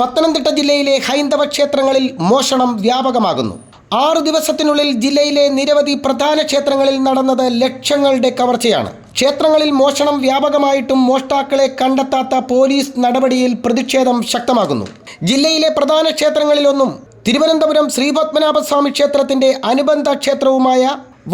പത്തനംതിട്ട ജില്ലയിലെ ഹൈന്ദവ ക്ഷേത്രങ്ങളിൽ മോഷണം വ്യാപകമാകുന്നു. ആറു ദിവസത്തിനുള്ളിൽ ജില്ലയിലെ നിരവധി പ്രധാന ക്ഷേത്രങ്ങളിൽ നടന്നത് ലക്ഷങ്ങളുടെ കവർച്ചയാണ്. ക്ഷേത്രങ്ങളിൽ മോഷണം വ്യാപകമായിട്ടും മോഷ്ടാക്കളെ കണ്ടെത്താത്ത പോലീസ് നടപടിയിൽ പ്രതിഷേധം ശക്തമാകുന്നു. ജില്ലയിലെ പ്രധാന ക്ഷേത്രങ്ങളിലൊന്നും തിരുവനന്തപുരം ശ്രീപത്മനാഭസ്വാമി ക്ഷേത്രത്തിന്റെ അനുബന്ധ ക്ഷേത്രവുമായ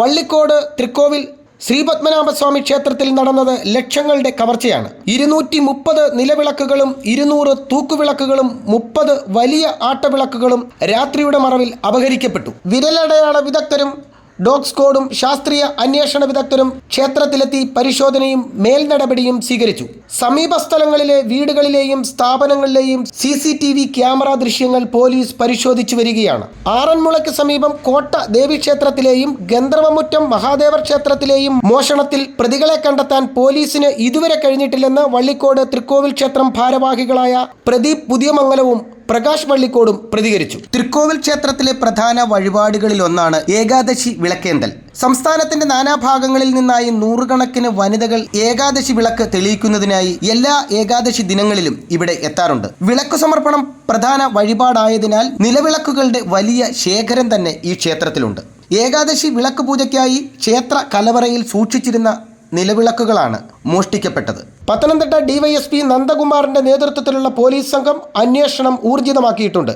വള്ളിക്കോട് തൃക്കോവിൽ ശ്രീപത്മനാഭസ്വാമി ക്ഷേത്രത്തിൽ നടന്നത് ലക്ഷങ്ങളുടെ കവർച്ചയാണ്. ഇരുന്നൂറ്റി മുപ്പത് നിലവിളക്കുകളും ഇരുന്നൂറ് തൂക്കുവിളക്കുകളും മുപ്പത് വലിയ ആട്ടവിളക്കുകളും രാത്രിയുടെ മറവിൽ അപഹരിക്കപ്പെട്ടു. വിരലടയാള വിദഗ്ധരും ഡോഗ് സ്ക്വാഡും ശാസ്ത്രീയ അന്വേഷണ വിദഗ്ധരും ക്ഷേത്രത്തിലെത്തി പരിശോധനയും മേൽനടപടിയും സ്വീകരിച്ചു. സമീപ സ്ഥലങ്ങളിലെ വീടുകളിലെയും സ്ഥാപനങ്ങളിലെയും C C T V camera ദൃശ്യങ്ങൾ പോലീസ് പരിശോധിച്ചു വരികയാണ്. ആറന്മുളയ്ക്ക് സമീപം കോട്ട ദേവീക്ഷേത്രത്തിലെയും ഗന്ധർവമുറ്റം മഹാദേവർ ക്ഷേത്രത്തിലെയും മോഷണത്തിൽ പ്രതികളെ കണ്ടെത്താൻ പോലീസിന് ഇതുവരെ കഴിഞ്ഞിട്ടില്ലെന്ന് വള്ളിക്കോട് തൃക്കോവിൽ ക്ഷേത്രം ഭാരവാഹികളായ പ്രദീപ് പുതിയമംഗലവും പ്രകാശ് വള്ളിക്കോടും പ്രതികരിച്ചു. തൃക്കോവിൽ ക്ഷേത്രത്തിലെ പ്രധാന വഴിപാടുകളിൽ ഒന്നാണ് ഏകാദശി വിളക്കേന്തൽ. സംസ്ഥാനത്തിന്റെ നാനാഭാഗങ്ങളിൽ നിന്നായി നൂറുകണക്കിന് വനിതകൾ ഏകാദശി വിളക്ക് തെളിയിക്കുന്നതിനായി എല്ലാ ഏകാദശി ദിനങ്ങളിലും ഇവിടെ എത്താറുണ്ട്. വിളക്ക് സമർപ്പണം പ്രധാന വഴിപാടായതിനാൽ നിലവിളക്കുകളുടെ വലിയ ശേഖരം തന്നെ ഈ ക്ഷേത്രത്തിലുണ്ട്. ഏകാദശി വിളക്ക് പൂജയ്ക്കായി ക്ഷേത്ര കലവറയിൽ സൂക്ഷിച്ചിരുന്ന നിലവിളക്കുകളാണ് മോഷ്ടിക്കപ്പെട്ടത്. പത്തനംതിട്ട ഡിവൈഎസ്പി നന്ദകുമാറിന്റെ നേതൃത്വത്തിലുള്ള പോലീസ് സംഘം അന്വേഷണം ഊർജിതമാക്കിയിട്ടുണ്ട്.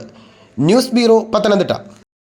News bureau Pathanamthitta.